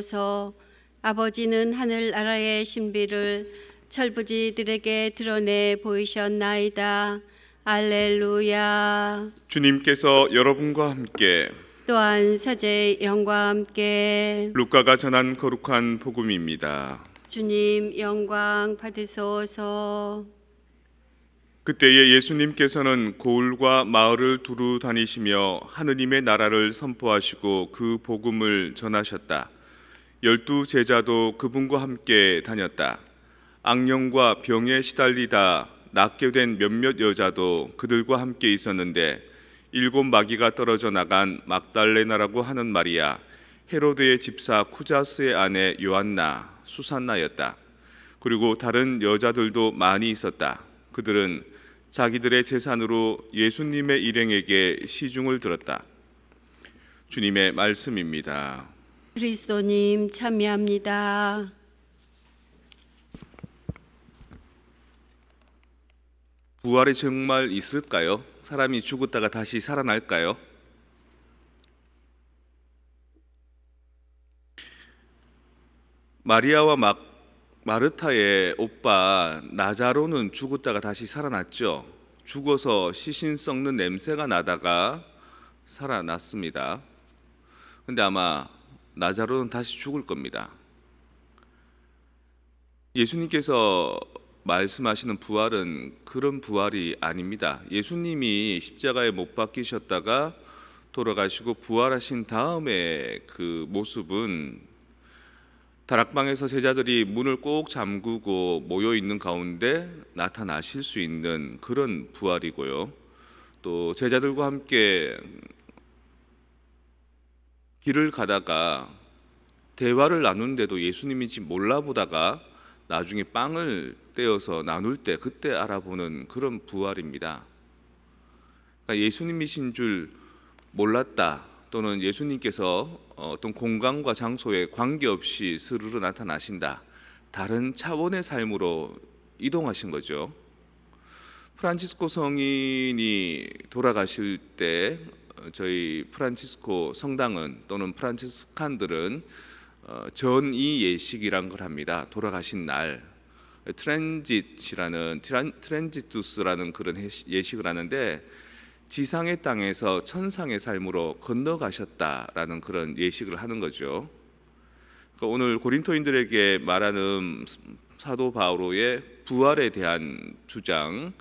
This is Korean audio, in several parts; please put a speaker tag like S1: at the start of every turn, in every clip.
S1: 서 아버지는 하늘 나라의 신비를 철부지들에게 드러내 보이셨나이다. 알렐루야.
S2: 주님께서 여러분과 함께
S1: 또한 사제의 영과 함께
S2: 루카가 전한 거룩한 복음입니다.
S1: 주님 영광 받으소서.
S2: 그때에 예수님께서는 고을과 마을을 두루 다니시며 하느님의 나라를 선포하시고 그 복음을 전하셨다. 열두 제자도 그분과 함께 다녔다. 악령과 병에 시달리다 낫게 된 몇몇 여자도 그들과 함께 있었는데 일곱 마귀가 떨어져 나간 막달레나라고 하는 마리아, 헤로드의 집사 쿠자스의 아내 요한나, 수산나였다. 그리고 다른 여자들도 많이 있었다. 그들은 자기들의 재산으로 예수님의 일행에게 시중을 들었다. 주님의 말씀입니다.
S1: 그리스도님 참여합니다.
S2: 부활이 정말 있을까요? 사람이 죽었다가 다시 살아날까요? 마리아와 막 마르타의 오빠 나자로는 죽었다가 다시 살아났죠. 죽어서 시신 썩는 냄새가 나다가 살아났습니다. 근데 아마 나자로는 다시 죽을 겁니다. 예수님께서 말씀하시는 부활은 그런 부활이 아닙니다. 예수님이 십자가에 못 박히셨다가 돌아가시고 부활하신 다음에 그 모습은 다락방에서 제자들이 문을 꼭 잠그고 모여 있는 가운데 나타나실 수 있는 그런 부활이고요. 또 제자들과 함께 길을 가다가 대화를 나누는데도 예수님인지 몰라보다가 나중에 빵을 떼어서 나눌 때 그때 알아보는 그런 부활입니다. 그러니까 예수님이신 줄 몰랐다 또는 예수님께서 어떤 공간과 장소에 관계없이 스르르 나타나신다. 다른 차원의 삶으로 이동하신 거죠. 프란치스코 성인이 돌아가실 때 어, 저희 프란치스코 성당은 또는 프란치스칸들은 어, 전이 예식이란 걸 합니다. 돌아가신 날 트랜짓이라는 트랜지투스라는 그런 예식을 하는데 지상의 땅에서 천상의 삶으로 건너가셨다라는 그런 예식을 하는 거죠. 그러니까 오늘 고린토인들에게 말하는 사도 바오로의 부활에 대한 주장,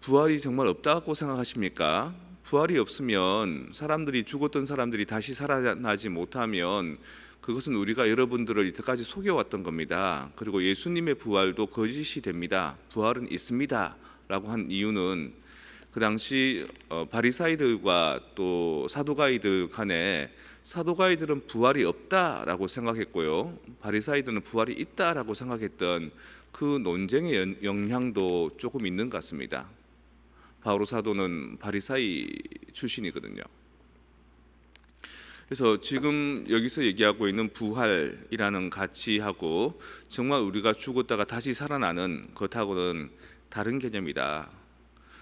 S2: 부활이 정말 없다고 생각하십니까? 부활이 없으면 사람들이 죽었던 사람들이 다시 살아나지 못하면 그것은 우리가 여러분들을 이때까지 속여왔던 겁니다. 그리고 예수님의 부활도 거짓이 됩니다. 부활은 있습니다 라고 한 이유는 그 당시 어, 바리사이들과 또 사도가이들 간에 사도가이들은 부활이 없다라고 생각했고요. 바리사이들은 부활이 있다라고 생각했던 그 논쟁의 연- 영향도 조금 있는 것 같습니다. 바오로 사도는 바리사이 출신이거든요. 그래서 지금 여기서 얘기하고 있는 부활이라는 가치하고 정말 우리가 죽었다가 다시 살아나는 것하고는 다른 개념이다.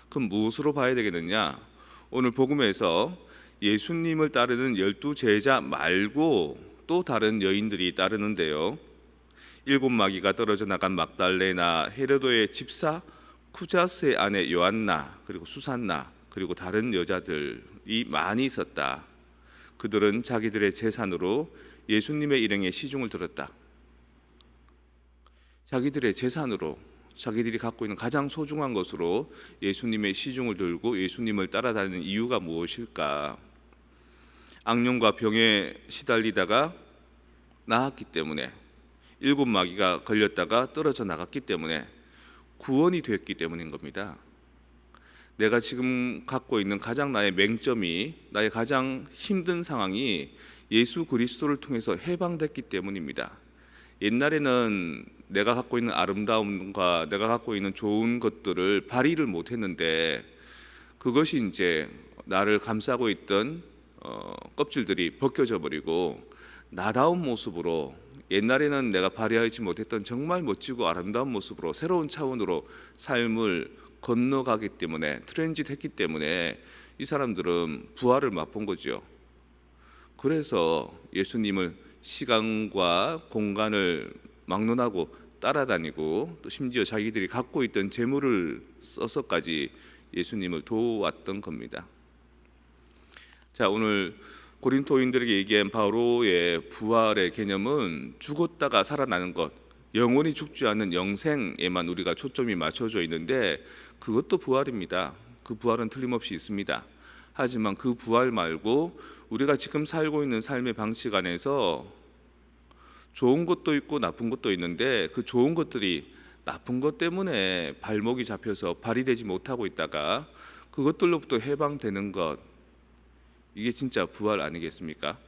S2: 그럼 무엇으로 봐야 되겠느냐? 오늘 복음에서 예수님을 따르는 열두 제자 말고 또 다른 여인들이 따르는데요. 일곱 마귀가 떨어져 나간 막달레나 헤로도의 집사 쿠자스의 아내 요한나 그리고 수산나 그리고 다른 여자들이 많이 있었다. 그들은 자기들의 재산으로 예수님의 일행의 시중을 들었다. 자기들의 재산으로 자기들이 갖고 있는 가장 소중한 것으로 예수님의 시중을 들고 예수님을 따라다니는 이유가 무엇일까? 악령과 병에 시달리다가 나았기 때문에 일곱 마귀가 걸렸다가 떨어져 나갔기 때문에 구원이 됐기 때문인 겁니다. 내가 지금 갖고 있는 가장 나의 맹점이 나의 가장 힘든 상황이 예수 그리스도를 통해서 해방됐기 때문입니다. 옛날에는 내가 갖고 있는 아름다움과 내가 갖고 있는 좋은 것들을 발휘를 못 했는데 그것이 이제 나를 감싸고 있던 어, 껍질들이 벗겨져 버리고 나다운 모습으로 옛날에는 내가 발휘하지 못했던 정말 멋지고 아름다운 모습으로 새로운 차원으로 삶을 건너가기 때문에 트랜짓했기 때문에 이 사람들은 부활을 맛본 거죠. 그래서 예수님을 시간과 공간을 막론하고 따라다니고 또 심지어 자기들이 갖고 있던 재물을 써서까지 예수님을 도왔던 겁니다. 자, 오늘 고린토인들에게 얘기한 바로의 부활의 개념은 죽었다가 살아나는 것, 영원히 죽지 않는 영생에만 우리가 초점이 맞춰져 있는데 그것도 부활입니다. 그 부활은 틀림없이 있습니다. 하지만 그 부활 말고 우리가 지금 살고 있는 삶의 방식 안에서 좋은 것도 있고 나쁜 것도 있는데 그 좋은 것들이 나쁜 것 때문에 발목이 잡혀서 발휘되지 못하고 있다가 그것들로부터 해방되는 것 이게 진짜 부활 아니겠습니까?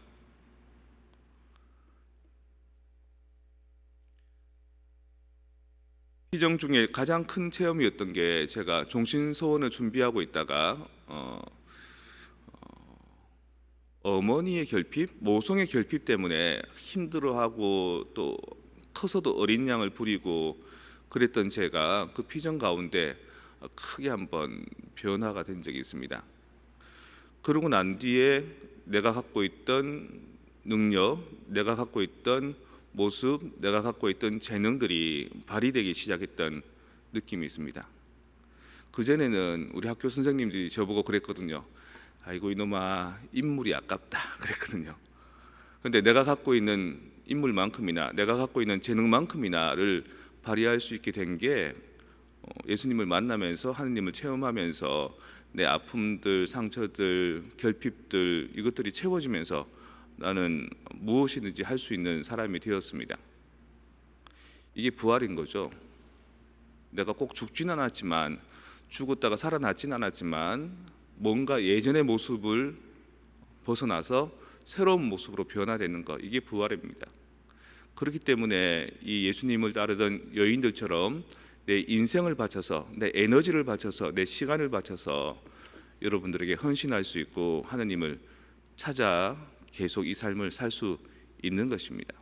S2: 시정 중에 가장 큰 체험이었던 게 제가 종신 소원을 준비하고 있다가 어, 어머니의 결핍, 모성의 결핍 때문에 힘들어하고 또 커서도 어린 양을 부리고 그랬던 제가 그 피정 가운데 크게 한번 변화가 된 적이 있습니다. 그러고 난 뒤에 내가 갖고 있던 능력, 내가 갖고 있던 모습, 내가 갖고 있던 재능들이 발휘되기 시작했던 느낌이 있습니다. 그 전에는 우리 학교 선생님들이 저보고 그랬거든요. 아이고 이놈아 인물이 아깝다 그랬거든요. 근데 내가 갖고 있는 인물만큼이나 내가 갖고 있는 재능만큼이나를 발휘할 수 있게 된게 어, 예수님을 만나면서 하느님을 체험하면서 내 아픔들, 상처들, 결핍들 이것들이 채워지면서 나는 무엇이든지 할 수 있는 사람이 되었습니다. 이게 부활인 거죠. 내가 꼭 죽진 않았지만 죽었다가 살아났진 않았지만 뭔가 예전의 모습을 벗어나서 새로운 모습으로 변화되는 것 이게 부활입니다. 그렇기 때문에 이 예수님을 따르던 여인들처럼 내 인생을 바쳐서 내 에너지를 바쳐서 내 시간을 바쳐서 여러분들에게 헌신할 수 있고 하나님을 찾아 계속 이 삶을 살 수 있는 것입니다.